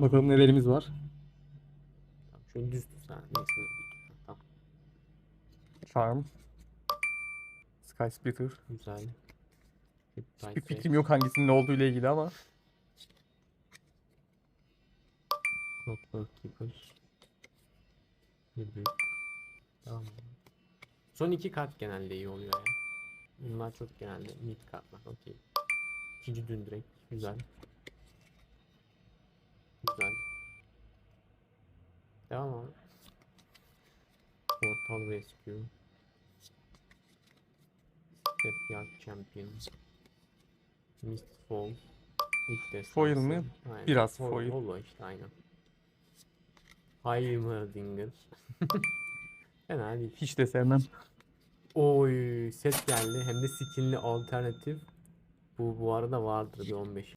Bakalım nelerimiz var. Tamam, şöyle düz tut ha. Neyse. Tamam. Charm. Sky Splitter. Güzel. Hiçbir fikrim yok hangisinin ne olduğu ile ilgili ama. Clockwork Keeper. Tamam. Son iki kart genelde iyi oluyor ya. Bunlar çok genelde mid kartlar. Okey. İkinci dün direkt. Güzel. Devam abi. Portal Rescue. Stepyard Champion. Mistfall. İlk destansı. Foil mi? Aynen. Biraz Fo- foil. Holo işte aynen. Heimerdinger. Fena değil. Hiç de sevmem. Oy set geldi hem de skinli alternatif. Bu bu arada vardır bir 15.